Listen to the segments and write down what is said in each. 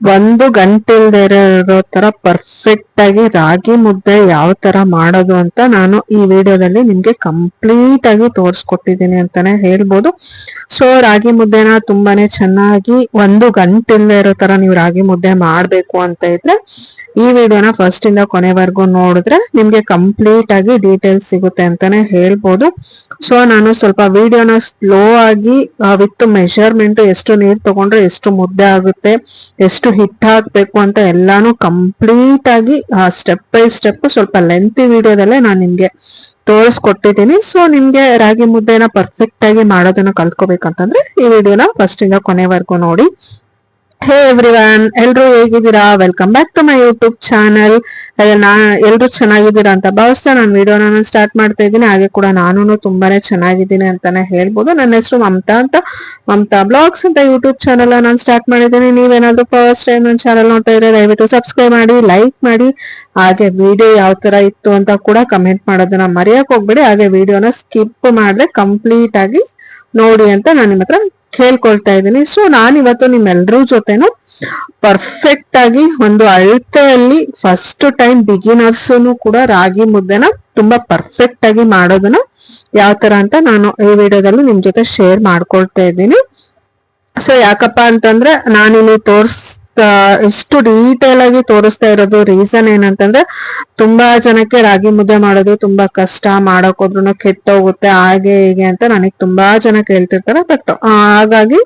ಒಂದು ಗಂಟೆ ಇಲ್ದೇ ಇರೋ ತರ ಪರ್ಫೆಕ್ಟ್ ಆಗಿ ರಾಗಿ ಮುದ್ದೆ ಯಾವ ತರ ಮಾಡೋದು ಅಂತ ನಾನು ಈ ವಿಡಿಯೋದಲ್ಲಿ ನಿಮ್ಗೆ ಕಂಪ್ಲೀಟ್ ಆಗಿ ತೋರಿಸ್ಕೊಟ್ಟಿದ್ದೀನಿ ಅಂತಾನೆ ಹೇಳ್ಬೋದು. ಸೊ ರಾಗಿ ಮುದ್ದೆನ ತುಂಬಾನೇ ಚೆನ್ನಾಗಿ ಒಂದು ಗಂಟೆ ಇಲ್ದೇ ಇರೋ ತರ ನೀವು ರಾಗಿ ಮುದ್ದೆ ಮಾಡ್ಬೇಕು ಅಂತ ಇದ್ರೆ ಈ ವಿಡಿಯೋನ ಫಸ್ಟ್ ಇಂದ ಕೊನೆವರೆಗೂ ನೋಡಿದ್ರೆ ನಿಮ್ಗೆ ಕಂಪ್ಲೀಟ್ ಆಗಿ ಡೀಟೇಲ್ಸ್ ಸಿಗುತ್ತೆ ಅಂತಾನೆ ಹೇಳ್ಬೋದು. ಸೊ ನಾನು ಸ್ವಲ್ಪ ವಿಡಿಯೋನ ಸ್ಲೋ ಆಗಿ ವಿತ್ ಮೆಷರ್ಮೆಂಟ್ ಎಷ್ಟು ನೀರ್ ತಗೊಂಡ್ರೆ ಎಷ್ಟು ಮುದ್ದೆ ಆಗುತ್ತೆ, ಎಷ್ಟು ಹಿಟ್ ಹಾಕ್ಬೇಕು ಅಂತ ಎಲ್ಲಾನು ಕಂಪ್ಲೀಟ್ ಆಗಿ ಸ್ಟೆಪ್ ಬೈ ಸ್ಟೆಪ್ ಸ್ವಲ್ಪ ಲೆಂತಿ ವಿಡಿಯೋದಲ್ಲೇ ನಾನು ನಿಮ್ಗೆ ತೋರಿಸ್ಕೊಟ್ಟಿದ್ದೀನಿ ಸೊ ನಿಮ್ಗೆ ರಾಗಿ ಮುದ್ದೆನ ಪರ್ಫೆಕ್ಟ್ ಆಗಿ ಮಾಡೋದನ್ನ ಕಲ್ತ್ಕೋಬೇಕಂತಂದ್ರೆ ಈ ವಿಡಿಯೋನ ಫಸ್ಟ್ ಇಂದ ಕೊನೆವರೆಗೂ ನೋಡಿ. ಹೇ ಎವ್ರಿವನ್ ಎಲ್ರು ಹೇಗಿದ್ದೀರಾ? Welcome back to my YouTube channel ನಾ, ಎಲ್ರು ಚೆನ್ನಾಗಿದ್ದೀರಾ ಅಂತ ಭಾವಿಸ್ತಾ ನಾನು ವಿಡಿಯೋನ ಸ್ಟಾರ್ಟ್ ಮಾಡ್ತಾ ಇದ್ದೀನಿ. ಹಾಗೆ ಕೂಡ ನಾನು ತುಂಬಾನೇ ಚೆನ್ನಾಗಿದ್ದೀನಿ ಅಂತಾನೆ ಹೇಳ್ಬೋದು. ನನ್ನ ಹೆಸರು ಮಮತಾ ಅಂತ. ಮಮತಾ ಬ್ಲಾಗ್ಸ್ ಅಂತ ಯೂಟ್ಯೂಬ್ ಚಾನಲ್ ನಾನು ಸ್ಟಾರ್ಟ್ ಮಾಡಿದ್ದೀನಿ. ನೀವೇನಾದ್ರೂ ಫಸ್ಟ್ ಟೈಮ್ ನನ್ನ ಚಾನಲ್ ನೋಡ್ತಾ ಇದ್ರೆ ದಯವಿಟ್ಟು ಸಬ್ಸ್ಕ್ರೈಬ್ ಮಾಡಿ ಲೈಕ್ ಮಾಡಿ. ಹಾಗೆ ವಿಡಿಯೋ ಯಾವ ತರ ಇತ್ತು ಅಂತ ಕೂಡ ಕಮೆಂಟ್ ಮಾಡೋದನ್ನ ಮರೆಯಕ್ ಹೋಗ್ಬೇಡಿ. ಹಾಗೆ ವಿಡಿಯೋನ ಸ್ಕಿಪ್ ಮಾಡಿದ್ರೆ ಕಂಪ್ಲೀಟ್ ಆಗಿ ನೋಡಿ ಅಂತ ನಾನು ನಿಮ್ಮ ಹತ್ರ ಕೇಳ್ಕೊಳ್ತಾ ಇದ್ದೀನಿ. ಸೊ ನಾನು ಇವತ್ತು ನಿಮ್ಮೆಲ್ಲರ ಜೊತೆನು ಪರ್ಫೆಕ್ಟ್ ಆಗಿ ಒಂದು ಅಳತೆಯಲ್ಲಿ ಫಸ್ಟ್ ಟೈಮ್ ಬಿಗಿನರ್ಸ್ ಕೂಡ ರಾಗಿ ಮುದ್ದೆನ ತುಂಬಾ ಪರ್ಫೆಕ್ಟ್ ಆಗಿ ಮಾಡೋದನ್ನ ಯಾವ ತರ ಅಂತ ನಾನು ಈ ವಿಡಿಯೋದಲ್ಲಿ ನಿಮ್ ಜೊತೆ ಶೇರ್ ಮಾಡ್ಕೊಳ್ತಾ ಇದ್ದೀನಿ. ಸೊ ಯಾಕಪ್ಪ ಅಂತಂದ್ರೆ ನಾನಿಲ್ಲಿ ತೋರ್ಸ್ ಇಷ್ಟು ಡೀಟೇಲ್ ಆಗಿ ತೋರಿಸ್ತಾ ಇರೋದು ರೀಸನ್ ಏನಂತಂದ್ರೆ ತುಂಬಾ ಜನಕ್ಕೆ ರಾಗಿ ಮುದ್ದೆ ಮಾಡೋದು ತುಂಬಾ ಕಷ್ಟ, ಮಾಡಕ್ ಹೋದ್ರು ಕೆಟ್ಟೋಗುತ್ತೆ, ಹಾಗೆ ಹೀಗೆ ಅಂತ ನನಗೆ ತುಂಬಾ ಜನ ಕೇಳ್ತಿರ್ತಾರೆ ಬಟ್ ಹಾಗಾಗಿ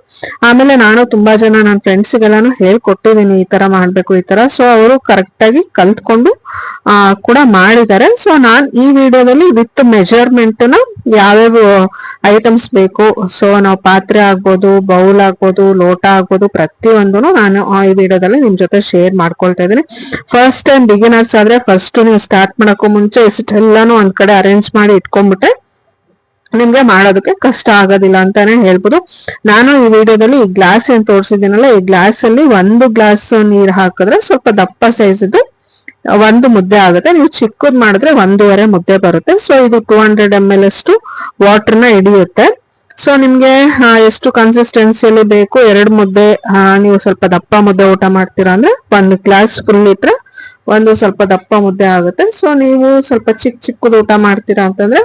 ಆಮೇಲೆ ನಾನು ತುಂಬಾ ಜನ ನನ್ನ ಫ್ರೆಂಡ್ಸ್ಗೆಲ್ಲಾನು ಹೇಳ್ಕೊಟ್ಟಿದ್ದೀನಿ ಈ ತರ ಮಾಡ್ಬೇಕು, ಈ ತರ. ಸೊ ಅವರು ಕರೆಕ್ಟ್ ಆಗಿ ಕಲ್ತ್ಕೊಂಡು ಕೂಡ ಮಾಡಿದ್ದಾರೆ. ಸೊ ನಾನ್ ಈ ವಿಡಿಯೋದಲ್ಲಿ ವಿತ್ ಮೆಜರ್ಮೆಂಟ್ನ ಯಾವ್ಯಾವ ಐಟಮ್ಸ್ ಬೇಕು. ಸೊ ನಾವು ಪಾತ್ರೆ ಆಗ್ಬೋದು ಬೌಲ್ ಆಗ್ಬೋದು, ಲೋಟ ಆಗ್ಬೋದು ಪ್ರತಿಯೊಂದು ನಾನು ಈ ವಿಡಿಯೋದಲ್ಲಿ ನಿಮ್ ಜೊತೆ ಶೇರ್ ಮಾಡ್ಕೊಳ್ತಾ ಇದ್ದೀನಿ. ಫಸ್ಟ್ ಟೈಮ್ ಬಿಗಿನರ್ಸ್ ಆದ್ರೆ ಫಸ್ಟ್ ನೀವು ಸ್ಟಾರ್ಟ್ ಮಾಡಕ್ಕೂ ಮುಂಚೆ ಇಷ್ಟೆಲ್ಲಾನು ಒಂದ್ ಕಡೆ ಅರೇಂಜ್ ಮಾಡಿ ಇಟ್ಕೊಂಡ್ಬಿಟ್ರೆ ನಿಮ್ಗೆ ಮಾಡೋದಕ್ಕೆ ಕಷ್ಟ ಆಗೋದಿಲ್ಲ ಅಂತಾನೆ ಹೇಳ್ಬೋದು. ನಾನು ಈ ವಿಡಿಯೋದಲ್ಲಿ ಈ ಗ್ಲಾಸ್ ಏನ್ ತೋರಿಸಿದ್ದೀನಲ್ಲ, ಈ ಗ್ಲಾಸ್ ಅಲ್ಲಿ ಒಂದು ಗ್ಲಾಸ್ ನೀರ್ ಹಾಕಿದ್ರೆ ಸ್ವಲ್ಪ ದಪ್ಪ ಸೈಜ್ ಇದು ಒಂದು ಮುದ್ದೆ ಆಗುತ್ತೆ. ನೀವು ಚಿಕ್ಕದ್ ಮಾಡಿದ್ರೆ ಒಂದೂವರೆ ಮುದ್ದೆ ಬರುತ್ತೆ. ಸೊ ಇದು ಟೂ ಹಂಡ್ರೆಡ್ ಎಂ ಎಲ್ ಅಷ್ಟು ವಾಟರ್ನ ಹಿಡಿಯುತ್ತೆ. ಸೊ ನಿಮ್ಗೆ ಎಷ್ಟು ಕನ್ಸಿಸ್ಟೆನ್ಸಿಯಲ್ಲಿ ಬೇಕು, ಎರಡು ಮುದ್ದೆ ನೀವು ಸ್ವಲ್ಪ ದಪ್ಪ ಮುದ್ದೆ ಊಟ ಮಾಡ್ತೀರಾ ಅಂದ್ರೆ ಒಂದು ಗ್ಲಾಸ್ ಫುಲ್ ಇಟ್ರೆ ಒಂದು ಸ್ವಲ್ಪ ದಪ್ಪ ಮುದ್ದೆ ಆಗುತ್ತೆ. ಸೊ ನೀವು ಸ್ವಲ್ಪ ಚಿಕ್ಕ ಚಿಕ್ಕದು ಊಟ ಮಾಡ್ತೀರಾ ಅಂತಂದ್ರೆ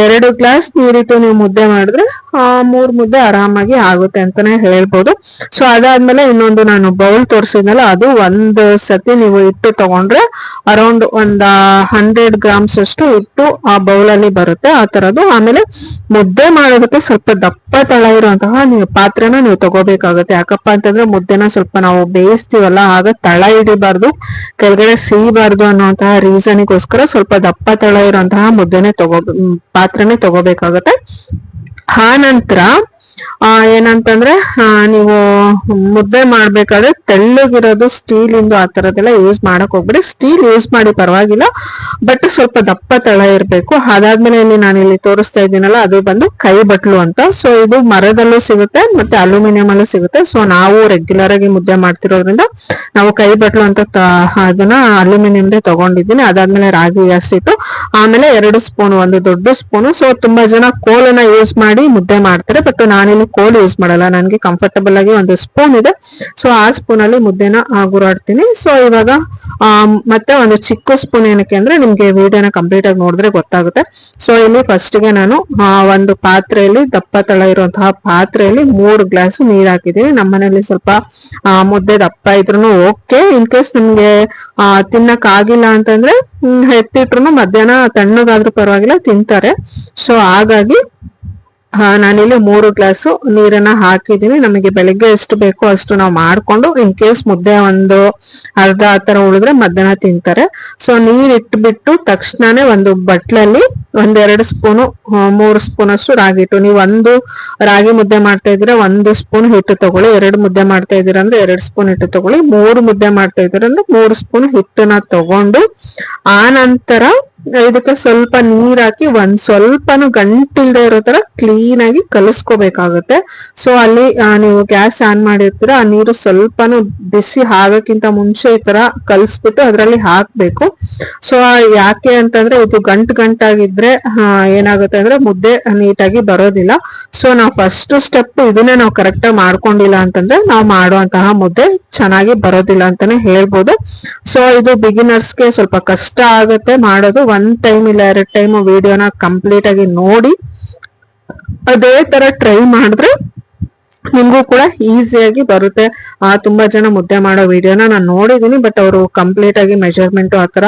ಎರಡು ಗ್ಲಾಸ್ ನೀರಿಟ್ಟು ನೀವು ಮುದ್ದೆ ಮಾಡಿದ್ರೆ ಆ ಮೂರ್ ಮುದ್ದೆ ಆರಾಮಾಗಿ ಆಗುತ್ತೆ ಅಂತಾನೆ ಹೇಳ್ಬೋದು. ಸೊ ಅದಾದ್ಮೇಲೆ ಇನ್ನೊಂದು ನಾನು ಬೌಲ್ ತೋರಿಸಿದ್ನಲ್ಲ, ಅದು ಒಂದ್ ಸತಿ ನೀವು ಇಟ್ಟು ತಗೊಂಡ್ರೆ ಅರೌಂಡ್ ಒಂದ್ ಹಂಡ್ರೆಡ್ ಗ್ರಾಮ್ಸ್ ಅಷ್ಟು ಇಟ್ಟು ಆ ಬೌಲ್ ಅಲ್ಲಿ ಬರುತ್ತೆ. ಆ ತರದ್ದು ಆಮೇಲೆ ಮುದ್ದೆ ಮಾಡೋದಕ್ಕೆ ಸ್ವಲ್ಪ ದಪ್ಪ ತಳ ಇರುವಂತಹ ನೀವು ಪಾತ್ರೆನ ನೀವು ತಗೋಬೇಕಾಗುತ್ತೆ. ಯಾಕಪ್ಪ ಅಂತಂದ್ರೆ ಮುದ್ದೆನ ಸ್ವಲ್ಪ ನಾವು ಬೇಯಿಸ್ತೀವಲ್ಲ, ಆಗ ತಳ ಹಿಡಿಬಾರ್ದು, ಕೆಳಗಡೆ ಸೀಬಾರ್ದು ಅನ್ನುವಂತಹ ರೀಸನ್ಗೋಸ್ಕರ ಸ್ವಲ್ಪ ದಪ್ಪ ತಳ ಇರುವಂತಹ ಮುದ್ದೆನೆ ತಗೋ ಪಾತ್ರೆನೇ ತಗೋಬೇಕಾಗತ್ತೆ. ಆ ನಂತರ ಏನಂತಂದ್ರೆ ನೀವು ಮುದ್ದೆ ಮಾಡ್ಬೇಕಾದ್ರೆ ತೆಳ್ಳಗಿರೋದು ಸ್ಟೀಲ್ ಇಂದು ಆ ತರದೆಲ್ಲ ಯೂಸ್ ಮಾಡಕ್ ಹೋಗ್ಬಿಡಿ. ಸ್ಟೀಲ್ ಯೂಸ್ ಮಾಡಿ ಪರವಾಗಿಲ್ಲ ಬಟ್ ಸ್ವಲ್ಪ ದಪ್ಪ ತಳ ಇರ್ಬೇಕು. ಅದಾದ್ಮೇಲೆ ಇಲ್ಲಿ ನಾನು ಇಲ್ಲಿ ತೋರಿಸ್ತಾ ಇದ್ದೀನಲ್ಲ, ಅದು ಬಂದು ಕೈ ಬಟ್ಲು ಅಂತ. ಸೊ ಇದು ಮರದಲ್ಲೂ ಸಿಗುತ್ತೆ, ಮತ್ತೆ ಅಲ್ಯೂಮಿನಿಯಂ ಅಲ್ಲೂ ಸಿಗುತ್ತೆ. ಸೊ ನಾವು ರೆಗ್ಯುಲರ್ ಆಗಿ ಮುದ್ದೆ ಮಾಡ್ತಿರೋದ್ರಿಂದ ನಾವು ಕೈ ಬಟ್ಲು ಅಂತ ಅದನ್ನ ಅಲ್ಯೂಮಿನಿಯಂದೇ ತಗೊಂಡಿದ್ದೀನಿ. ಅದಾದ್ಮೇಲೆ ರಾಗಿ ಹಸಿಟ್ಟು, ಆಮೇಲೆ ಎರಡು ಸ್ಪೂನ್ ಒಂದು ದೊಡ್ಡ ಸ್ಪೂನು ಸೊ ತುಂಬಾ ಜನ ಕೋಲನ್ನ ಯೂಸ್ ಮಾಡಿ ಮುದ್ದೆ ಮಾಡ್ತಾರೆ ಬಟ್ ನಾನಿಲ್ಲಿ ಕೋಲ್ ಯೂಸ್ ಮಾಡಲ್ಲ. ನನಗೆ ಕಂಫರ್ಟಬಲ್ ಆಗಿ ಒಂದು ಸ್ಪೂನ್ ಇದೆ. ಸೊ ಆ ಸ್ಪೂನ್ ಅಲ್ಲಿ ಮುದ್ದೆನ ಗುರಾಡ್ತೀನಿ ಸೊ ಇವಾಗ ಮತ್ತೆ ಒಂದು ಚಿಕ್ಕ ಸ್ಪೂನ್ ಏನಕ್ಕೆ ಅಂದ್ರೆ ನಿಮ್ಗೆ ವಿಡಿಯೋನ ಕಂಪ್ಲೀಟ್ ಆಗಿ ನೋಡಿದ್ರೆ ಗೊತ್ತಾಗುತ್ತೆ. ಸೊ ಇಲ್ಲಿ ಫಸ್ಟ್ಗೆ ನಾನು ಒಂದು ಪಾತ್ರೆಯಲ್ಲಿ ದಪ್ಪ ತಳ ಇರುವಂತಹ ಪಾತ್ರೆಯಲ್ಲಿ ಮೂರು ಗ್ಲಾಸ್ ನೀರ್ ಹಾಕಿದೀನಿ ನಮ್ಮ ಮನೇಲಿ ಸ್ವಲ್ಪ ಮುದ್ದೆ ದಪ್ಪ ಇದ್ರು ಓಕೆ ಇನ್ ಕೇಸ್ ನಿಮ್ಗೆ ತಿನ್ನಕ್ ಆಗಿಲ್ಲ ಅಂತಂದ್ರೆ ಎತ್ತಿಟ್ರು ಮಧ್ಯಾಹ್ನ ತಣ್ಣಗಾದ್ರೂ ಪರವಾಗಿಲ್ಲ, ತಿಂತಾರೆ. ಸೊ ಹಾಗಾಗಿ ನಾನಿಲ್ಲಿ ಮೂರು ಗ್ಲಾಸು ನೀರನ್ನ ಹಾಕಿದೀನಿ ನಮಗೆ ಬೆಳಿಗ್ಗೆ ಎಷ್ಟು ಬೇಕೋ ಅಷ್ಟು ನಾವು ಮಾಡ್ಕೊಂಡು ಇನ್ ಕೇಸ್ ಮುದ್ದೆ ಒಂದು ಅರ್ಧ ಆ ತರ ಉಳಿದ್ರೆ ಮಧ್ಯಾಹ್ನ ತಿಂತಾರೆ. ಸೊ ನೀರ್ ಇಟ್ಬಿಟ್ಟು ತಕ್ಷಣನೇ ಒಂದು ಬಟ್ಲಲ್ಲಿ ಒಂದೆರಡು ಸ್ಪೂನು ಮೂರು ಸ್ಪೂನ್ ಅಷ್ಟು ರಾಗಿ ಹಿಟ್ಟು. ನೀವು ಒಂದು ರಾಗಿ ಮುದ್ದೆ ಮಾಡ್ತಾ ಇದ್ರೆ ಒಂದು ಸ್ಪೂನ್ ಹಿಟ್ಟು ತಗೊಳ್ಳಿ. ಎರಡು ಮುದ್ದೆ ಮಾಡ್ತಾ ಇದೀರ ಅಂದ್ರೆ ಎರಡು ಸ್ಪೂನ್ ಹಿಟ್ಟು ತಗೊಳ್ಳಿ. ಮೂರು ಮುದ್ದೆ ಮಾಡ್ತಾ ಇದೀರ ಅಂದ್ರೆ ಮೂರು ಸ್ಪೂನ್ ಹಿಟ್ಟನ್ನ ತಗೊಂಡು, ಆ ನಂತರ ಇದಕ್ಕೆ ಸ್ವಲ್ಪ ನೀರ್ ಹಾಕಿ ಒಂದ್ ಸ್ವಲ್ಪನು ಗಂಟಿಲ್ದೆ ಇರೋ ತರ ಕ್ಲೀನ್ ಆಗಿ ಕಲಿಸ್ಕೋಬೇಕಾಗತ್ತೆ. ಸೊ ಅಲ್ಲಿ ನೀವು ಗ್ಯಾಸ್ ಆನ್ ಮಾಡಿರ್ತೀರ, ಆ ನೀರು ಸ್ವಲ್ಪನು ಬಿಸಿ ಆಗಕ್ಕಿಂತ ಮುಂಚೆ ಈ ತರ ಕಲಿಸ್ಬಿಟ್ಟು ಅದ್ರಲ್ಲಿ ಹಾಕ್ಬೇಕು. ಸೊ ಯಾಕೆ ಅಂತಂದ್ರೆ ಇದು ಗಂಟ್ ಗಂಟಾಗಿದ್ರೆ ಏನಾಗುತ್ತೆ ಅಂದ್ರೆ ಮುದ್ದೆ ನೀಟಾಗಿ ಬರೋದಿಲ್ಲ. ಸೊ ನಾವು ಫಸ್ಟ್ ಸ್ಟೆಪ್ ಇದನ್ನೇ ನಾವು ಕರೆಕ್ಟ್ ಆಗಿ ಮಾಡ್ಕೊಂಡಿಲ್ಲ ಅಂತಂದ್ರೆ ನಾವು ಮಾಡುವಂತಹ ಮುದ್ದೆ ಚೆನ್ನಾಗಿ ಬರೋದಿಲ್ಲ ಅಂತಾನೆ ಹೇಳ್ಬೋದು. ಸೊ ಇದು ಬಿಗಿನರ್ಸ್ಗೆ ಸ್ವಲ್ಪ ಕಷ್ಟ ಆಗುತ್ತೆ ಮಾಡೋದು. ಒಂದ್ ಟೈಮ್ ಇಲ್ಲ ಎರಡ್ ಟೈಮ್ ವಿಡಿಯೋನ ಕಂಪ್ಲೀಟ್ ಆಗಿ ನೋಡಿ ಅದೇ ತರ ಟ್ರೈ ಮಾಡಿದ್ರೆ ನಿಮ್ಗೂ ಕೂಡ ಈಸಿಯಾಗಿ ಬರುತ್ತೆ. ಆ, ತುಂಬಾ ಜನ ಮುದ್ದೆ ಮಾಡೋ ವಿಡಿಯೋನ ನಾನು ನೋಡಿದೀನಿ ಬಟ್ ಅವರು ಕಂಪ್ಲೀಟ್ ಆಗಿ ಮೆಜರ್ಮೆಂಟ್ ಆತರ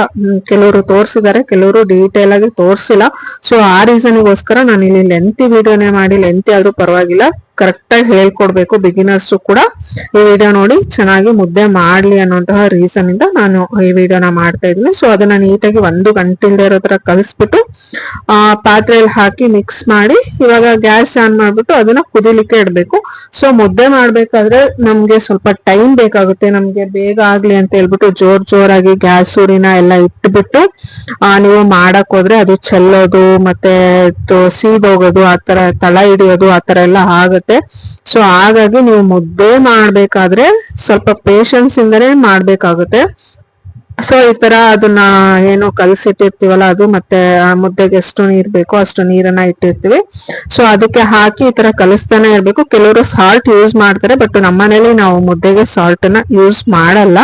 ಕೆಲವರು ತೋರಿಸಿದ್ದಾರೆ ಕೆಲವರು ಡೀಟೇಲ್ ಆಗಿ ತೋರಿಸಿಲ್ಲ. ಸೊ ಆ ರೀಸನ್ಗೋಸ್ಕರ ನಾನು ಇಲ್ಲಿ ಲೆಂತಿ ವಿಡಿಯೋನೇ ಮಾಡಿ ಲೆಂತಿ ಆದ್ರೂ ಪರವಾಗಿಲ್ಲ. ಕರೆಕ್ಟ್ ಆಗಿ ಹೇಳ್ಕೊಡ್ಬೇಕು ಬಿಗಿನರ್ಸ್ ಕೂಡ. ಈ ವಿಡಿಯೋ ನೋಡಿ ಚೆನ್ನಾಗಿ ಮುದ್ದೆ ಮಾಡ್ಲಿ ಅನ್ನೋಂತಹ ರೀಸನ್ ಇಂದ ನಾನು ಈ ವಿಡಿಯೋನ ಮಾಡ್ತಾ ಇದ್ದೀನಿ. ಸೊ ಅದನ್ನ ನೀಟಾಗಿ ಒಂದು ಗಂಟೆ ಇಲ್ದೇ ಇರೋ ತರ ಕಲಿಸ್ಬಿಟ್ಟು, ಆ ಪಾತ್ರೆಯಲ್ಲಿ ಹಾಕಿ ಮಿಕ್ಸ್ ಮಾಡಿ, ಇವಾಗ ಗ್ಯಾಸ್ ಆನ್ ಮಾಡ್ಬಿಟ್ಟು ಅದನ್ನ ಕುದಿಲಿಕ್ಕೆ ಇಡಬೇಕು. ಸೊ ಮುದ್ದೆ ಮಾಡ್ಬೇಕಾದ್ರೆ ನಮ್ಗೆ ಸ್ವಲ್ಪ ಟೈಮ್ ಬೇಕಾಗುತ್ತೆ. ನಮ್ಗೆ ಬೇಗ ಆಗ್ಲಿ ಅಂತ ಹೇಳ್ಬಿಟ್ಟು ಜೋರ್ ಜೋರಾಗಿ ಗ್ಯಾಸ್, ಉರಿನ ಎಲ್ಲ ಇಟ್ಬಿಟ್ಟು, ಆ, ನೀವು ಮಾಡಕ್ ಹೋದ್ರೆ ಅದು ಚೆಲ್ಲೋದು, ಮತ್ತೆ ಸೀದೋಗೋದು, ಆ ಆತರ ತಳ ಹಿಡಿಯೋದು ಆತರ ಎಲ್ಲ ಆಗುತ್ತೆ. ಸೊ ಹಾಗಾಗಿ ನೀವು ಮುದ್ದೆ ಮಾಡ್ಬೇಕಾದ್ರೆ ಸ್ವಲ್ಪ ಪೇಷನ್ಸ್ ಇಂದನೇ ಮಾಡ್ಬೇಕಾಗುತ್ತೆ. ಸೊ ಈ ತರ ಅದನ್ನ ಏನು ಕಲಸಿಟ್ಟಿರ್ತೀವಲ್ಲ ಅದು ಮತ್ತೆ ಆ ಮುದ್ದೆಗೆ ಎಷ್ಟು ನೀರ್ ಬೇಕೋ ಅಷ್ಟು ನೀರನ್ನ ಇಟ್ಟಿರ್ತೀವಿ. ಸೊ ಅದಕ್ಕೆ ಹಾಕಿ ಈ ತರ ಕಲಿಸ್ತಾನೆ ಇರ್ಬೇಕು. ಕೆಲವರು ಸಾಲ್ಟ್ ಯೂಸ್ ಮಾಡ್ತಾರೆ ಬಟ್ ನಮ್ಮನೇಲಿ ನಾವು ಮುದ್ದೆಗೆ ಸಾಲ್ಟ್ನ ಯೂಸ್ ಮಾಡಲ್ಲ.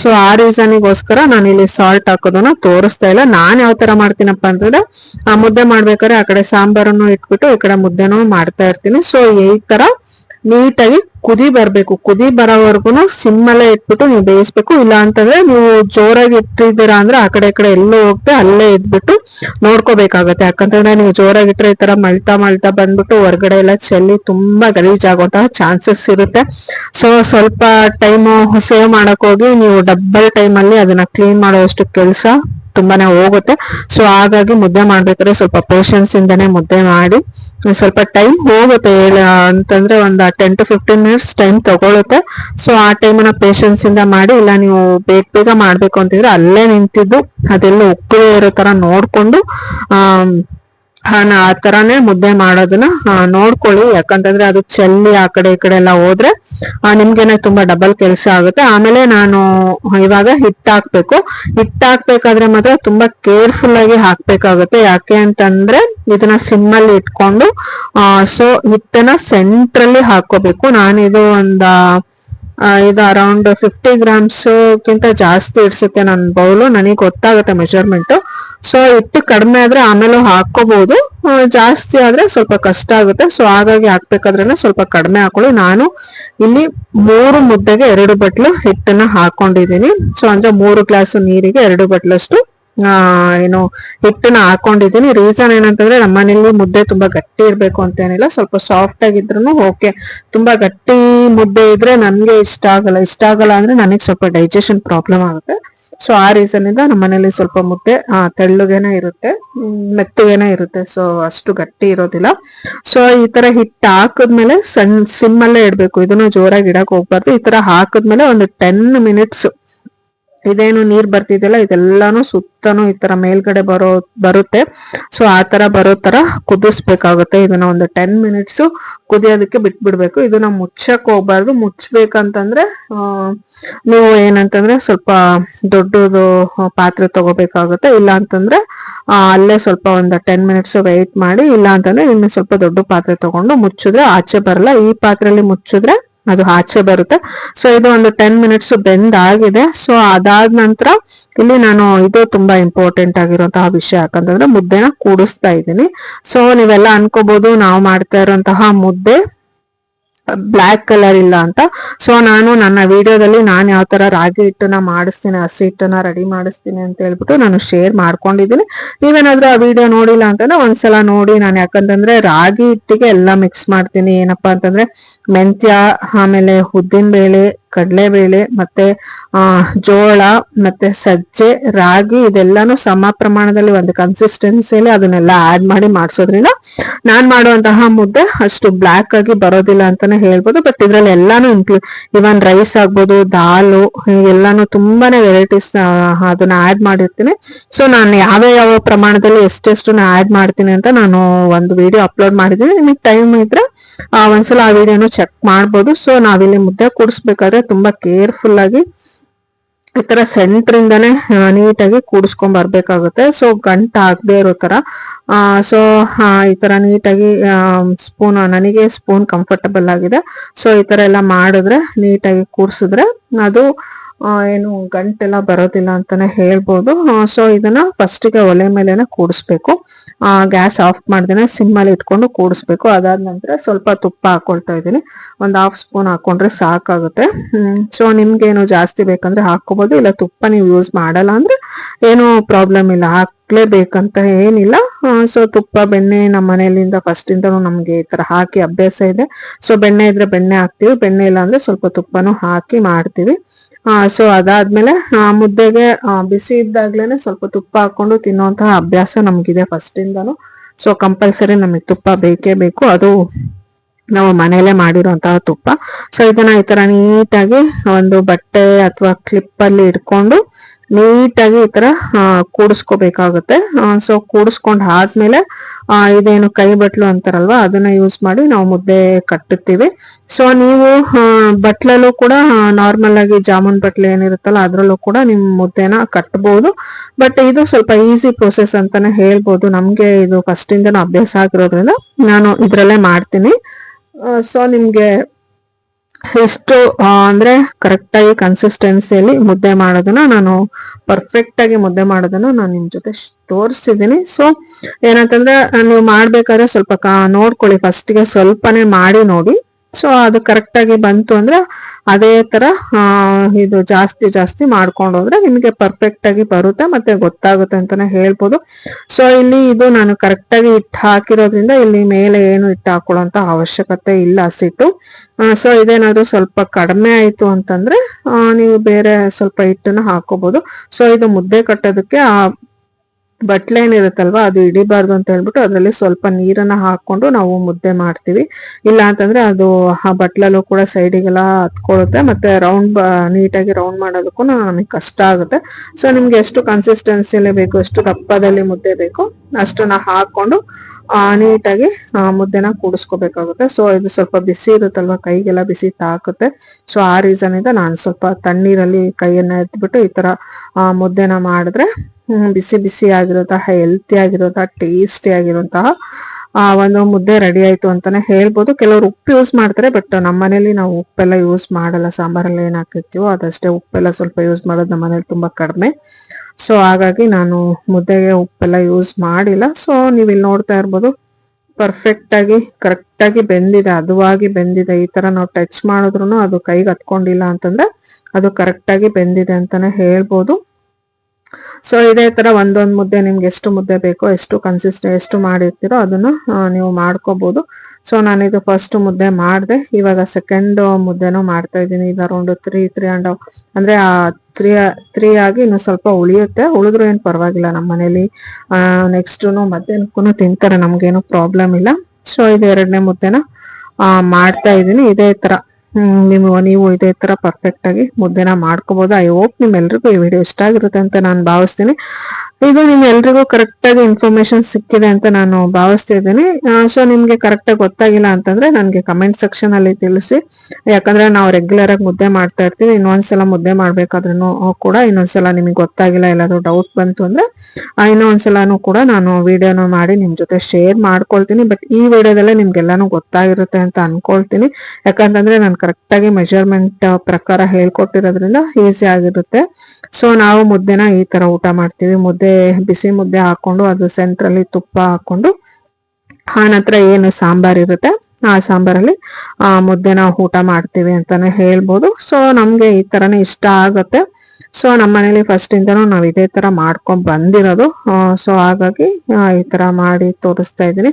ಸೊ ಆ ರೀಸನ್ಗೋಸ್ಕರ ನಾನು ಇಲ್ಲಿ ಸಾಲ್ಟ್ ಹಾಕೋದನ್ನ ತೋರಿಸ್ತಾ ಇಲ್ಲ. ನಾನ್ ಯಾವ ತರ ಮಾಡ್ತೀನಪ್ಪ ಅಂತಂದ್ರೆ, ಆ ಮುದ್ದೆ ಮಾಡ್ಬೇಕಾದ್ರೆ ಆ ಕಡೆ ಸಾಂಬಾರನ್ನು ಇಟ್ಬಿಟ್ಟು ಈ ಕಡೆ ಮುದ್ದೆನೂ ಮಾಡ್ತಾ ಇರ್ತೀನಿ. ಸೊ ಈ ತರ ನೀಟಾಗಿ ಕುದಿ ಬರಬೇಕು, ಕುದಿ ಬರೋವರೆಗೂ ಸಿಮ್ಮಲ್ಲೇ ಇಟ್ಬಿಟ್ಟು ನೀವು ಬೇಯಿಸ್ಬೇಕು. ಇಲ್ಲ ಅಂತಂದ್ರೆ ನೀವು ಜೋರಾಗಿ ಇಟ್ಟಿದ್ದೀರಾ ಅಂದ್ರೆ ಆ ಕಡೆ ಈ ಕಡೆ ಎಲ್ಲೂ ಹೋಗ್ತೆ ಅಲ್ಲೇ ಇದ್ಬಿಟ್ಟು ನೋಡ್ಕೋಬೇಕಾಗತ್ತೆ. ಯಾಕಂತಂದ್ರೆ ನೀವು ಜೋರಾಗಿ ಇಟ್ರೆ ಈ ತರ ಮಳ್ತಾ ಮಳ್ತಾ ಬಂದ್ಬಿಟ್ಟು ಹೊರಗಡೆ ಎಲ್ಲ ಚೆಲ್ಲಿ ತುಂಬಾ ಗಲೀಜಾಗುವಂತಹ ಚಾನ್ಸಸ್ ಇರುತ್ತೆ. ಸೊ ಸ್ವಲ್ಪ ಟೈಮ್ ಸೇವ್ ಮಾಡಕ್ ಹೋಗಿ ನೀವು ಡಬ್ಬಲ್ ಟೈಮ್ ಅಲ್ಲಿ ಅದನ್ನ ಕ್ಲೀನ್ ಮಾಡೋಷ್ಟು ಕೆಲಸ ತುಂಬಾನೇ ಹೋಗುತ್ತೆ. ಸೊ ಹಾಗಾಗಿ ಮುದ್ದೆ ಮಾಡ್ಬೇಕಾದ್ರೆ ಸ್ವಲ್ಪ ಪೇಷನ್ಸ್ ಇಂದಾನೆ ಮುದ್ದೆ ಮಾಡಿ, ಸ್ವಲ್ಪ ಟೈಮ್ ಹೋಗುತ್ತೆ. ಅಂತಂದ್ರೆ ಒಂದು ten to fifteen minutes time ತಗೊಳುತ್ತೆ. ಸೊ ಆ ಟೈಮನ್ನ ಪೇಶನ್ಸ್ ಇಂದ ಮಾಡಿ, ಇಲ್ಲ ನೀವು ಬೇಗ ಬೇಗ ಮಾಡ್ಬೇಕು ಅಂತಿದ್ರೆ ಅಲ್ಲೇ ನಿಂತಿದ್ದು, ಅದೆಲ್ಲ ಉಕ್ಕದೇ ಇರೋ ತರ ನೋಡ್ಕೊಂಡು ಆಮ್, ಆ ತರಾನೇ ಮುದ್ದೆ ಮಾಡೋದನ್ನ ನೋಡ್ಕೊಳ್ಳಿ. ಯಾಕಂತಂದ್ರೆ ಅದು ಚೆಲ್ಲಿ ಆ ಕಡೆ ಈ ಕಡೆ ಎಲ್ಲ ಹೋದ್ರೆ ನಿಮ್ಗೇನೆ ತುಂಬಾ ಡಬಲ್ ಕೆಲಸ ಆಗುತ್ತೆ. ಆಮೇಲೆ ನಾನು ಇವಾಗ ಹಿಟ್ಟು ಹಾಕ್ಬೇಕು. ಹಿಟ್ಟು ಹಾಕ್ಬೇಕಾದ್ರೆ ಮಾತ್ರ ತುಂಬಾ ಕೇರ್ಫುಲ್ ಆಗಿ ಹಾಕ್ಬೇಕಾಗುತ್ತೆ. ಯಾಕೆ ಅಂತಂದ್ರೆ ಇದನ್ನ ಸಿಮ್ಮಲ್ಲಿ ಇಟ್ಕೊಂಡು ಸೊ ಹಿಟ್ಟನ್ನ ಸೆಂಟ್ರಲ್ಲಿ ಹಾಕೋಬೇಕು ನಾನು ಇದು ಒಂದ ಇದು ಅರೌಂಡ್ ಫಿಫ್ಟಿ ಗ್ರಾಮ್ಸ್ ಗಿಂತ ಜಾಸ್ತಿ ಇಡ್ಸುತ್ತೆ ನನ್ನ ಬೌಲು ನನಗೆ ಗೊತ್ತಾಗುತ್ತೆ ಮೆಜರ್ಮೆಂಟ್ ಸೊ ಹಿಟ್ಟು ಕಡಿಮೆ ಆದ್ರೆ ಆಮೇಲೆ ಹಾಕೋಬಹುದು ಜಾಸ್ತಿ ಆದ್ರೆ ಸ್ವಲ್ಪ ಕಷ್ಟ ಆಗುತ್ತೆ. ಸೊ ಹಾಗಾಗಿ ಹಾಕ್ಬೇಕಾದ್ರೆ ಸ್ವಲ್ಪ ಕಡಿಮೆ ಹಾಕೊಳ್ಳಿ. ನಾನು ಇಲ್ಲಿ ಮೂರು ಮುದ್ದೆಗೆ ಎರಡು ಬಟ್ಲು ಹಿಟ್ಟನ್ನ ಹಾಕೊಂಡಿದ್ದೀನಿ. ಸೊ ಅಂದ್ರೆ ಮೂರು ಗ್ಲಾಸ್ ನೀರಿಗೆ ಎರಡು ಬಟ್ಲಷ್ಟು ಏನು ಹಿಟ್ಟನ್ನ ಹಾಕೊಂಡಿದ್ದೀನಿ. ರೀಸನ್ ಏನಂತಂದ್ರೆ ನಮ್ಮನೇಲಿ ಮುದ್ದೆ ತುಂಬಾ ಗಟ್ಟಿ ಇರಬೇಕು ಅಂತ ಏನಿಲ್ಲ. ಸ್ವಲ್ಪ ಸಾಫ್ಟ್ ಆಗಿದ್ರು ಓಕೆ ತುಂಬಾ ಗಟ್ಟಿ ಮುದ್ದೆ ಇದ್ರೆ ನನ್ಗೆ ಇಷ್ಟ ಆಗಲ್ಲ. ಇಷ್ಟ ಆಗಲ್ಲ ಅಂದ್ರೆ ನನಗೆ ಸ್ವಲ್ಪ ಡೈಜೆಷನ್ ಪ್ರಾಬ್ಲಮ್ ಆಗುತ್ತೆ. ಸೊ ಆ ರೀಸನ್ ಇಂದ ನಮ್ಮ ಮನೇಲಿ ಸ್ವಲ್ಪ ಮುದ್ದೆ ತೆಳ್ಳಗೇನೆ ಇರುತ್ತೆ. ಮೆತ್ತಗೇನೆ ಇರುತ್ತೆ. ಸೊ ಅಷ್ಟು ಗಟ್ಟಿ ಇರೋದಿಲ್ಲ. ಸೊ ಈ ತರ ಹಿಟ್ಟು ಹಾಕಿದ್ಮೇಲೆ ಸಣ್ಣ ಸಿಮ್ಮಲ್ಲೇ ಇಡ್ಬೇಕು. ಇದನ್ನು ಜೋರಾಗಿ ಇಡಕ್ ಹೋಗ್ಬಾರ್ದು. ಈ ತರ ಹಾಕಿದ್ಮೇಲೆ ಒಂದು ಟೆನ್ ಮಿನಿಟ್ಸ್ ಇದೇನು ನೀರ್ ಬರ್ತಿದೆಯಲ್ಲ ಇದೆಲ್ಲಾನು ಸುತ್ತನು ಈ ತರ ಮೇಲ್ಗಡೆ ಬರೋ ಬರುತ್ತೆ. ಸೊ ಆ ತರ ಬರೋ ತರ ಕುದಿಸ್ಬೇಕಾಗುತ್ತೆ. ಇದನ್ನ ಒಂದು ಟೆನ್ ಮಿನಿಟ್ಸ್ ಕುದಿಯೋದಕ್ಕೆ ಬಿಟ್ಬಿಡ್ಬೇಕು. ಇದನ್ನ ಮುಚ್ಚಕ್ ಹೋಗ್ಬಾರ್ದು. ಮುಚ್ಬೇಕಂತಂದ್ರೆ ಆ, ನೀವು ಏನಂತಂದ್ರೆ ಸ್ವಲ್ಪ ದೊಡ್ಡದು ಪಾತ್ರೆ ತಗೋಬೇಕಾಗುತ್ತೆ. ಇಲ್ಲ ಅಂತಂದ್ರೆ ಅಲ್ಲೇ ಸ್ವಲ್ಪ ಒಂದು ಟೆನ್ ಮಿನಿಟ್ಸ್ ವೆಯ್ಟ್ ಮಾಡಿ ಇಲ್ಲ ಅಂತಂದ್ರೆ ಇನ್ನು ಸ್ವಲ್ಪ ದೊಡ್ಡ ಪಾತ್ರೆ ತಗೊಂಡು ಮುಚ್ಚಿದ್ರೆ ಆಚೆ ಬರಲ್ಲ. ಈ ಪಾತ್ರೆಯಲ್ಲಿ ಮುಚ್ಚಿದ್ರೆ ಅದು ಆಚೆ ಬರುತ್ತೆ. ಸೊ ಇದು ಒಂದು ಟೆನ್ ಮಿನಿಟ್ಸ್ ಬೆಂದ್ ಆಗಿದೆ ಸೊ ಅದಾದ ನಂತರ ಇಲ್ಲಿ ನಾನು ಇದು ತುಂಬಾ ಇಂಪಾರ್ಟೆಂಟ್ ಆಗಿರುವಂತಹ ವಿಷಯ ಯಾಕಂತಂದ್ರೆ ಮುದ್ದೆನ ಕೂಡಿಸ್ತಾ ಇದ್ದೀನಿ. ಸೊ ನೀವೆಲ್ಲ ಅನ್ಕೋಬಹುದು ನಾವು ಮಾಡ್ತಾ ಇರುವಂತಹ ಮುದ್ದೆ. ಬ್ಲ್ಯಾಕ್ ಕಲರ್ ಇಲ್ಲ ಅಂತ. ಸೊ ನಾನು ನನ್ನ ವಿಡಿಯೋದಲ್ಲಿ ನಾನು ಯಾವ ತರ ರಾಗಿ ಹಿಟ್ಟನ್ನ ಮಾಡಿಸ್ತೀನಿ, ಹಸಿ ಹಿಟ್ಟನ್ನ ರೆಡಿ ಮಾಡಿಸ್ತೀನಿ ಅಂತ ಹೇಳ್ಬಿಟ್ಟು ನಾನು ಶೇರ್ ಮಾಡ್ಕೊಂಡಿದ್ದೀನಿ. ನೀವೇನಾದ್ರೂ ಆ ವಿಡಿಯೋ ನೋಡಿಲ್ಲ ಅಂತಂದ್ರೆ ಒಂದ್ಸಲ ನೋಡಿ. ನಾನು ಯಾಕಂತಂದ್ರೆ ರಾಗಿ ಹಿಟ್ಟಿಗೆ ಎಲ್ಲ ಮಿಕ್ಸ್ ಮಾಡ್ತೀನಿ. ಏನಪ್ಪಾ ಅಂತಂದ್ರೆ ಮೆಂತ್ಯ, ಆಮೇಲೆ ಉದ್ದಿನ ಬೇಳೆ ಕಡಲೆಬೇಳೆ ಮತ್ತೆ ಜೋಳ ಮತ್ತೆ ಸಜ್ಜೆ, ರಾಗಿ ಇದೆಲ್ಲಾನು ಸಮ ಪ್ರಮಾಣದಲ್ಲಿ ಒಂದು ಕನ್ಸಿಸ್ಟೆನ್ಸಿಯಲ್ಲಿ ಅದನ್ನೆಲ್ಲ ಆಡ್ ಮಾಡಿ ಮಾಡಿಸೋದ್ರಿಂದ ನಾನ್ ಮಾಡುವಂತಹ ಮುದ್ದೆ ಅಷ್ಟು ಬ್ಲ್ಯಾಕ್ ಆಗಿ ಬರೋದಿಲ್ಲ ಅಂತಾನೆ ಹೇಳ್ಬೋದು. ಬಟ್ ಇದ್ರಲ್ಲಿ ಎಲ್ಲಾನು ಇನ್ಕ್ಲೂಡ್ ಇವನ್ ರೈಸ್ ಆಗ್ಬೋದು, ದಾಲು ಎಲ್ಲಾನು ತುಂಬಾನೇ ವೆರೈಟೀಸ್ ಅದನ್ನ ಆಡ್ ಮಾಡಿರ್ತೀನಿ. ಸೊ ನಾನು ಯಾವ ಯಾವ ಪ್ರಮಾಣದಲ್ಲಿ ಎಷ್ಟೆಷ್ಟು ಆಡ್ ಮಾಡ್ತೀನಿ ಅಂತ ನಾನು ಒಂದು ವಿಡಿಯೋ ಅಪ್ಲೋಡ್ ಮಾಡಿದ್ದೀನಿ. ನಿಮಗೆ ಟೈಮ್ ಇದ್ರೆ ಒಂದ್ಸಲ ಆ ವಿಡಿಯೋನು ಚೆಕ್ ಮಾಡ್ಬೋದು. ಸೊ ನಾವಿಲ್ಲಿ ಮುದ್ದೆ ಕೂಡಿಸ್ಬೇಕಾದ್ರೆ ತುಂಬಾ ಕೇರ್ಫುಲ್ ಆಗಿ ಈ ತರ ಸೆಂಟ್ರಿಂದಾನೇ ನೀಟಾಗಿ ಕೂಡಿಸ್ಕೊಂಡ್ ಬರ್ಬೇಕಾಗುತ್ತೆ. ಸೊ ಗಂಟ ಆಗದೆ ಇರೋ ತರ. ಸೊ ಈ ತರ ನೀಟಾಗಿ ಸ್ಪೂನ್ ನನಗೆ ಸ್ಪೂನ್ ಕಂಫರ್ಟಬಲ್ ಆಗಿದೆ. ಸೊ ಈ ತರ ಎಲ್ಲ ಮಾಡಿದ್ರೆ, ನೀಟಾಗಿ ಕೂಡಿಸಿದ್ರೆ ಅದು ಏನು ಗಂಟೆಲ್ಲ ಬರೋದಿಲ್ಲ ಅಂತಾನೆ ಹೇಳ್ಬೋದು. ಸೊ ಇದನ್ನ ಫಸ್ಟಿಗೆ ಒಲೆ ಮೇಲೆನೆ ಕೂಡಿಸ್ಬೇಕು. ಗ್ಯಾಸ್ ಆಫ್ ಮಾಡ್ದೇನೆ ಸಿಮ್ಮಲ್ಲಿ ಇಟ್ಕೊಂಡು ಕೂಡಿಸ್ಬೇಕು. ಅದಾದ ನಂತರ ಸ್ವಲ್ಪ ತುಪ್ಪ ಹಾಕೊಳ್ತಾ ಇದ್ದೀನಿ. ಒಂದು ಹಾಫ್ ಸ್ಪೂನ್ ಹಾಕೊಂಡ್ರೆ ಸಾಕಾಗುತ್ತೆ. ಸೊ ನಿಮ್ಗೇನು ಜಾಸ್ತಿ ಬೇಕಂದ್ರೆ ಹಾಕೋಬಹುದು ಇಲ್ಲ ತುಪ್ಪ ನೀವು ಯೂಸ್ ಮಾಡಲ್ಲ ಅಂದ್ರೆ ಏನು ಪ್ರಾಬ್ಲಮ್ ಇಲ್ಲ. ಹಾಕ್ಲೇಬೇಕಂತ ಏನಿಲ್ಲ. ಸೊ ತುಪ್ಪ, ಬೆಣ್ಣೆ ನಮ್ಮ ಮನೆಯಲ್ಲಿಂದ ಫಸ್ಟ್ ಇಂದನೂ ನಮ್ಗೆ ಈ ತರ ಹಾಕಿ ಅಭ್ಯಾಸ ಇದೆ. ಸೊ ಬೆಣ್ಣೆ ಇದ್ರೆ ಬೆಣ್ಣೆ ಹಾಕ್ತಿವಿ. ಬೆಣ್ಣೆ ಇಲ್ಲ ಅಂದ್ರೆ ಸ್ವಲ್ಪ ತುಪ್ಪನೂ ಹಾಕಿ ಮಾಡ್ತೀವಿ. ಸೊ ಅದಾದ್ಮೇಲೆ ಮುದ್ದೆಗೆ ಬಿಸಿ ಇದ್ದಾಗ್ಲೇನೆ ಸ್ವಲ್ಪ ತುಪ್ಪ ಹಾಕೊಂಡು ತಿನ್ನುವಂತಹ ಅಭ್ಯಾಸ ನಮ್ಗಿದೆ ಫಸ್ಟ್ ಇಂದನು ಸೊ ಕಂಪಲ್ಸರಿ ನಮಗೆ ತುಪ್ಪ ಬೇಕೇ ಬೇಕು. ಅದು ನಾವು ಮನೆಯಲ್ಲೇ ಮಾಡಿರುವಂತಹ ತುಪ್ಪ. ಸೊ ಇದನ್ನ ಈ ತರ ನೀಟಾಗಿ ಒಂದು ಬಟ್ಟೆ ಅಥವಾ ಕ್ಲಿಪ್ ಅಲ್ಲಿ ಇಟ್ಕೊಂಡು ನೀಟಾಗಿ ಈ ತರ ಕೂಡಿಸ್ಕೋಬೇಕಾಗುತ್ತೆ. ಸೊ ಕೂಡಿಸ್ಕೊಂಡ್ ಆದ್ಮೇಲೆ ಇದೇನು ಕೈ ಬಟ್ಲು ಅಂತಾರಲ್ವಾ, ಅದನ್ನ ಯೂಸ್ ಮಾಡಿ ನಾವು ಮುದ್ದೆ ಕಟ್ಟುತ್ತೀವಿ. ಸೊ ನೀವು ಬಟ್ಲಲ್ಲೂ ಕೂಡ ನಾರ್ಮಲ್ ಆಗಿ ಜಾಮೂನ್ ಬಟ್ಲು ಏನಿರುತ್ತಲ್ಲ, ಅದರಲ್ಲೂ ಕೂಡ ನಿಮ್ ಮುದ್ದೆನ ಕಟ್ಟಬಹುದು ಬಟ್ ಇದು ಸ್ವಲ್ಪ ಈಸಿ ಪ್ರೊಸೆಸ್ ಅಂತಾನೆ ಹೇಳ್ಬೋದು. ನಮ್ಗೆ ಇದು ಫಸ್ಟ್ ಇಂದನೂ ಅಭ್ಯಾಸ ಆಗಿರೋದ್ರಿಂದ ನಾನು ಇದ್ರಲ್ಲೇ ಮಾಡ್ತೀನಿ. ಸೊ ನಿಮ್ಗೆ ಎಷ್ಟು ಅಂದ್ರೆ ಕರೆಕ್ಟ್ ಆಗಿ ಕನ್ಸಿಸ್ಟೆನ್ಸಿಯಲ್ಲಿ ಮುದ್ದೆ ಮಾಡೋದನ್ನ ನಾನು ಪರ್ಫೆಕ್ಟ್ ಆಗಿ ಮುದ್ದೆ ಮಾಡೋದನ್ನ ನಾನು ನಿಮ್ ಜೊತೆ ತೋರಿಸಿದೀನಿ. ಸೊ ಏನಂತಂದ್ರೆ, ನೀವು ಮಾಡ್ಬೇಕಾದ್ರೆ ಸ್ವಲ್ಪ ನೋಡ್ಕೊಳ್ಳಿ ಫಸ್ಟ್ಗೆ ಸ್ವಲ್ಪನೇ ಮಾಡಿ ನೋಡಿ. ಸೊ ಅದು ಕರೆಕ್ಟಾಗಿ ಬಂತು ಅಂದ್ರೆ ಅದೇ ತರ ಇದು ಜಾಸ್ತಿ ಜಾಸ್ತಿ ಮಾಡ್ಕೊಂಡು ಹೋದ್ರೆ ನಿಮಗೆ ಪರ್ಫೆಕ್ಟ್ ಆಗಿ ಬರುತ್ತೆ ಮತ್ತೆ ಗೊತ್ತಾಗುತ್ತೆ ಅಂತಲೇ ಹೇಳ್ಬೋದು. ಸೊ ಇಲ್ಲಿ ಇದು ನಾನು ಕರೆಕ್ಟಾಗಿ ಇಟ್ಟು ಹಾಕಿರೋದ್ರಿಂದ ಇಲ್ಲಿ ಮೇಲೆ ಏನು ಇಟ್ಟು ಹಾಕೊಳ್ಳೋಂಥ ಅವಶ್ಯಕತೆ ಇಲ್ಲ ಹಸಿಟ್ಟು ಸೊ ಇದೇನಾದರೂ ಸ್ವಲ್ಪ ಕಡಿಮೆ ಆಯ್ತು ಅಂತಂದ್ರೆ ನೀವು ಬೇರೆ ಸ್ವಲ್ಪ ಹಿಟ್ಟನ್ನು ಹಾಕೋಬಹುದು ಸೊ ಇದು ಮುದ್ದೆ ಕಟ್ಟೋದಕ್ಕೆ ಆ ಬಟ್ಲೆ ಏನಿರುತ್ತಲ್ವಾ ಅದು ಇಡಿಬಾರ್ದು ಅಂತ ಹೇಳ್ಬಿಟ್ಟು ಅದರಲ್ಲಿ ಸ್ವಲ್ಪ ನೀರನ್ನ ಹಾಕೊಂಡು ನಾವು ಮುದ್ದೆ ಮಾಡ್ತೀವಿ. ಇಲ್ಲ ಅಂತಂದ್ರೆ ಅದು ಆ ಬಟ್ಲಲ್ಲೂ ಕೂಡ ಸೈಡಿಗೆಲ್ಲ ಹತ್ಕೊಳ್ಳುತ್ತೆ, ಮತ್ತೆ ರೌಂಡ್ ನೀಟಾಗಿ ರೌಂಡ್ ಮಾಡೋದಕ್ಕೂ ನಮಗೆ ಕಷ್ಟ ಆಗುತ್ತೆ. ಸೊ ನಿಮ್ಗೆ ಎಷ್ಟು ಕನ್ಸಿಸ್ಟೆನ್ಸಿಯಲ್ಲಿ ಬೇಕು, ಎಷ್ಟು ದಪ್ಪದಲ್ಲಿ ಮುದ್ದೆ ಬೇಕು, ಅಷ್ಟನ್ನ ಹಾಕೊಂಡು ನೀಟಾಗಿ ಮುದ್ದೆನ ಕೂಡಿಸ್ಕೋಬೇಕಾಗುತ್ತೆ. ಸೊ ಇದು ಸ್ವಲ್ಪ ಬಿಸಿ ಇರುತ್ತಲ್ವಾ, ಕೈಗೆಲ್ಲ ಬಿಸಿ ತಾಕುತ್ತೆ. ಸೊ ಆ ರೀಸನ್ ಇಂದ ನಾನು ಸ್ವಲ್ಪ ತಣ್ಣೀರಲ್ಲಿ ಕೈಯನ್ನ ಎತ್ಬಿಟ್ಟು ಈ ತರ ಮುದ್ದೆನ ಮಾಡಿದ್ರೆ ಬಿಸಿ ಬಿಸಿ ಆಗಿರೋಂತಹ ಹೆಲ್ತಿ ಆಗಿರುವಂತಹ ಟೇಸ್ಟಿ ಆಗಿರುವಂತಹ ಆ, ಒಂದು ಮುದ್ದೆ ರೆಡಿ ಆಯ್ತು ಅಂತಾನೆ ಹೇಳ್ಬೋದು. ಕೆಲವರು ಉಪ್ಪು ಯೂಸ್ ಮಾಡ್ತಾರೆ ಬಟ್ ನಮ್ಮ ಮನೇಲಿ ನಾವು ಉಪ್ಪೆಲ್ಲ ಯೂಸ್ ಮಾಡಲ್ಲ. ಸಾಂಬಾರಲ್ಲಿ ಏನ್ ಹಾಕಿರ್ತೀವೋ ಅದಷ್ಟೇ ಉಪ್ಪೆಲ್ಲ ಸ್ವಲ್ಪ ಯೂಸ್ ಮಾಡೋದು ನಮ್ಮ ಮನೇಲಿ ತುಂಬಾ ಕಡಿಮೆ. ಸೊ ಹಾಗಾಗಿ ನಾನು ಮುದ್ದೆಗೆ ಉಪ್ಪೆಲ್ಲ ಯೂಸ್ ಮಾಡಿಲ್ಲ. ಸೊ ನೀವು ಇಲ್ಲಿ ನೋಡ್ತಾ ಇರ್ಬೋದು ಪರ್ಫೆಕ್ಟ್ ಆಗಿ ಕರೆಕ್ಟ್ ಆಗಿ ಬೆಂದಿದೆ. ಅದುವಾಗಿ ಬೆಂದಿದೆ. ಈ ತರ ನಾವು ಟಚ್ ಮಾಡಿದ್ರು ಅದು ಕೈಗೆ ಹತ್ಕೊಂಡಿಲ್ಲ ಅಂತಂದ್ರೆ ಅದು ಕರೆಕ್ಟ್ ಆಗಿ ಬೆಂದಿದೆ ಅಂತಾನೆ ಹೇಳ್ಬೋದು. ಸೊ ಇದೇ ತರ ಒಂದೊಂದ್ ಮುದ್ದೆ ನಿಮ್ಗೆ ಎಷ್ಟು ಮುದ್ದೆ ಬೇಕೋ ಎಷ್ಟು ಕನ್ಸಿಸ್ಟ್ ಎಷ್ಟು ಮಾಡಿರ್ತೀರೋ ಅದನ್ನ ನೀವು ಮಾಡ್ಕೋಬಹುದು ಸೊ ಇದು ಫಸ್ಟ್ ಮುದ್ದೆ ಮಾಡಿದೆ. ಇವಾಗ ಸೆಕೆಂಡ್ ಮುದ್ದೆನೂ ಮಾಡ್ತಾ ಇದ್ದೀನಿ. ಈಗ ಅರೌಂಡ್ ತ್ರೀ ತ್ರೀ ಅಂಡ್ ಅಂದ್ರೆ, ಆ ತ್ರೀ ತ್ರೀ ಆಗಿ ಇನ್ನು ಸ್ವಲ್ಪ ಉಳಿಯುತ್ತೆ. ಉಳಿದ್ರು ಏನ್ ಪರವಾಗಿಲ್ಲ ನಮ್ಮ ಮನೇಲಿ. ನೆಕ್ಸ್ಟ್ ಮಧ್ಯಾಹ್ನಕ್ಕೂ ತಿಂತಾರೆ. ನಮ್ಗೇನು ಪ್ರಾಬ್ಲಮ್ ಇಲ್ಲ. ಸೊ ಇದು ಎರಡನೇ ಮುದ್ದೆನ ಮಾಡ್ತಾ ಇದ್ದೀನಿ. ಇದೇ ತರ. ನೀವು ನೀವು ಇದೇ ತರ ಪರ್ಫೆಕ್ಟ್ ಆಗಿ ಮುದ್ದೆನ ಮಾಡ್ಕೋಬೋದು. ಐ ಹೋಪ್ ನಿಮ್ಮೆಲ್ರಿಗೂ ಈ ವಿಡಿಯೋ ಇಷ್ಟ ಆಗಿರುತ್ತೆ ಅಂತ ನಾನು ಭಾವಿಸ್ತೀನಿ. ಇದು ಎಲ್ರಿಗೂ ಕರೆಕ್ಟಾಗಿ ಇನ್ಫಾರ್ಮೇಶನ್ ಸಿಕ್ಕಿದೆ ಅಂತ ನಾನು ಭಾವಿಸ್ತಿದ್ದೀನಿ ಸೊ ನಿಮ್ಗೆ ಕರೆಕ್ಟಾಗಿ ಗೊತ್ತಾಗಿಲ್ಲ ಅಂತಂದ್ರೆ ನನಗೆ ಕಮೆಂಟ್ ಸೆಕ್ಷನ್ ಅಲ್ಲಿ ತಿಳಿಸಿ. ಯಾಕಂದ್ರೆ ನಾವು ರೆಗ್ಯುಲರ್ ಆಗಿ ಮುದ್ದೆ ಮಾಡ್ತಾ ಇರ್ತೀವಿ. ಇನ್ನೊಂದ್ಸಲ ಮುದ್ದೆ ಮಾಡ್ಬೇಕಾದ್ರೂ ಕೂಡ ಇನ್ನೊಂದ್ಸಲ ನಿಮಗೆ ಗೊತ್ತಾಗಿಲ್ಲ, ಎಲ್ಲಾದ್ರೂ ಡೌಟ್ ಬಂತು ಅಂದ್ರೆ ಇನ್ನೊಂದ್ಸಲನು ಕೂಡ ನಾನು ವಿಡಿಯೋನ ಮಾಡಿ ನಿಮ್ಮ ಜೊತೆ ಶೇರ್ ಮಾಡ್ಕೊಳ್ತೀನಿ. ಬಟ್ ಈ ವಿಡಿಯೋದಲ್ಲೇ ನಿಮ್ಗೆಲ್ಲಾನು ಗೊತ್ತಾಗಿರುತ್ತೆ ಅಂತ ಅನ್ಕೊಳ್ತೀನಿ. ಯಾಕಂತಂದರೆ ನಾನು ಕರೆಕ್ಟ್ ಆಗಿ ಮೆಜರ್ಮೆಂಟ್ ಪ್ರಕಾರ ಹೇಳ್ಕೊಟ್ಟಿರೋದ್ರಿಂದ ಈಸಿ ಆಗಿರುತ್ತೆ. ಸೊ ನಾವು ಮುದ್ದೆನ ಈ ತರ ಊಟ ಮಾಡ್ತೀವಿ. ಮುದ್ದೆ, ಬಿಸಿ ಮುದ್ದೆ ಹಾಕೊಂಡು ಅದು ಸೆಂಟ್ರಲ್ಲಿ ತುಪ್ಪ ಹಾಕೊಂಡು ಆ ನಂತರ ಏನು ಸಾಂಬಾರ್ ಇರುತ್ತೆ, ಆ ಸಾಂಬಾರಲ್ಲಿ, ಆ, ಮುದ್ದೆನ ಊಟ ಮಾಡ್ತೀವಿ ಅಂತಾನೆ ಹೇಳ್ಬೋದು. ಸೊ ನಮ್ಗೆ ಈ ತರನೇ ಇಷ್ಟ ಆಗತ್ತೆ. ಸೊ ನಮ್ಮ ಮನೇಲಿ ಫಸ್ಟ್ ಇಂದನೂ ನಾವ್ ಇದೇ ತರ ಮಾಡ್ಕೊಂಡ್ ಬಂದಿರೋದು. ಸೊ ಹಾಗಾಗಿ ಈ ತರ ಮಾಡಿ ತೋರಿಸ್ತಾ ಇದ್ದೀನಿ.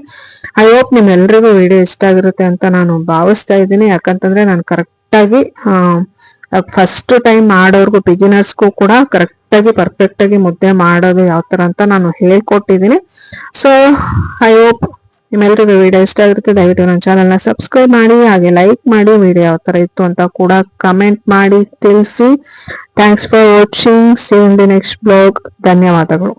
ಐ ಹೋಪ್ ನಿಮ್ ಎಲ್ರಿಗೂ ವಿಡಿಯೋ ಇಷ್ಟ ಆಗಿರುತ್ತೆ ಅಂತ ನಾನು ಭಾವಿಸ್ತಾ ಇದ್ದೀನಿ. ಯಾಕಂತಂದ್ರೆ ನಾನು ಕರೆಕ್ಟಾಗಿ ಫಸ್ಟ್ ಟೈಮ್ ಮಾಡೋರ್ಗು ಬಿಗಿನರ್ಸ್ಗೂ ಕೂಡ ಕರೆಕ್ಟಾಗಿ ಪರ್ಫೆಕ್ಟ್ ಆಗಿ ಮುದ್ದೆ ಮಾಡೋದು ಯಾವ ತರ ಅಂತ ನಾನು ಹೇಳ್ಕೊಟ್ಟಿದ್ದೀನಿ. ಸೊ ಐ ಹೋಪ್ ನಿಮ್ಮೆಲ್ಲರಿಗೂ ವಿಡಿಯೋ ಇಷ್ಟ ಆಗಿರುತ್ತೆ, ದಯವಿಟ್ಟು ನನ್ನ ಚಾನಲ್ನ ಸಬ್ಸ್ಕ್ರೈಬ್ ಮಾಡಿ, ಹಾಗೆ ಲೈಕ್ ಮಾಡಿ, ವಿಡಿಯೋ ಯಾವ ತರ ಇತ್ತು ಅಂತ ಕೂಡ ಕಮೆಂಟ್ ಮಾಡಿ, ತಿಳಿಸಿ. Thanks for watching see in the next blog ಧನ್ಯವಾದಗಳು.